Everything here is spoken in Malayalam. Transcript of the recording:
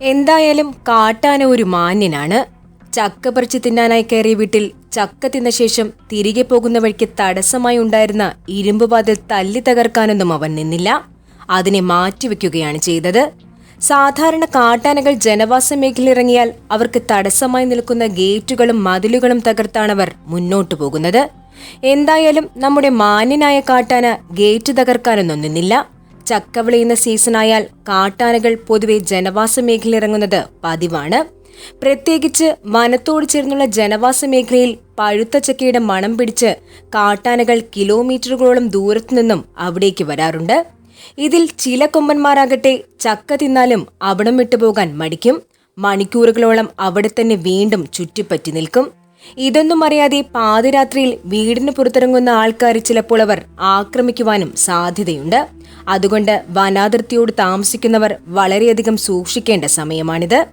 എന്തായാലും കാട്ടാന ഒരു മാന്യനാണ്. ചക്ക പറിച്ച് തിന്നാനായി കയറിയ വീട്ടിൽ ചക്ക തിന്ന ശേഷം തിരികെ പോകുന്ന വഴിക്ക് തടസ്സമായി ഉണ്ടായിരുന്ന ഇരുമ്പ് ഇരുമ്പുപാതിൽ തല്ലി തകർക്കാനൊന്നും അവൻ നിന്നില്ല. അതിനെ മാറ്റിവെക്കുകയാണ് ചെയ്തത്. സാധാരണ കാട്ടാനകൾ ജനവാസ മേഖലയിറങ്ങിയാൽ അവർക്ക് തടസ്സമായി നിൽക്കുന്ന ഗേറ്റുകളും മതിലുകളും തകർത്താണവർ മുന്നോട്ടു പോകുന്നത്. എന്തായാലും നമ്മുടെ മാന്യനായ കാട്ടാന ഗേറ്റ് തകർക്കാനൊന്നും നിന്നില്ല. ചക്ക വിളയുന്ന സീസണായാൽ കാട്ടാനകൾ പൊതുവെ ജനവാസ മേഖലയിറങ്ങുന്നത് പതിവാണ്. പ്രത്യേകിച്ച് വനത്തോട് ചേർന്നുള്ള ജനവാസ മേഖലയിൽ പഴുത്ത ചക്കയുടെ മണം പിടിച്ച് കാട്ടാനകൾ കിലോമീറ്ററുകളോളം ദൂരത്തു നിന്നും അവിടേക്ക് വരാറുണ്ട്. ഇതിൽ ചില കൊമ്പന്മാരാകട്ടെ ചക്ക തിന്നാലും അവിടം വിട്ടുപോകാൻ മടിക്കും. മണിക്കൂറുകളോളം അവിടെ തന്നെ വീണ്ടും ചുറ്റിപ്പറ്റി നിൽക്കും. ഇതൊന്നും അറിയാതെ പാതിരാത്രിയിൽ വീടിന് പുറത്തിറങ്ങുന്ന ആൾക്കാർ ചിലപ്പോൾ അവർ ആക്രമിക്കുവാനും സാധ്യതയുണ്ട്. അതുകൊണ്ട് വനാതിർത്തിയോട് താമസിക്കുന്നവർ വളരെയധികം സൂക്ഷിക്കേണ്ട സമയമാണിത്.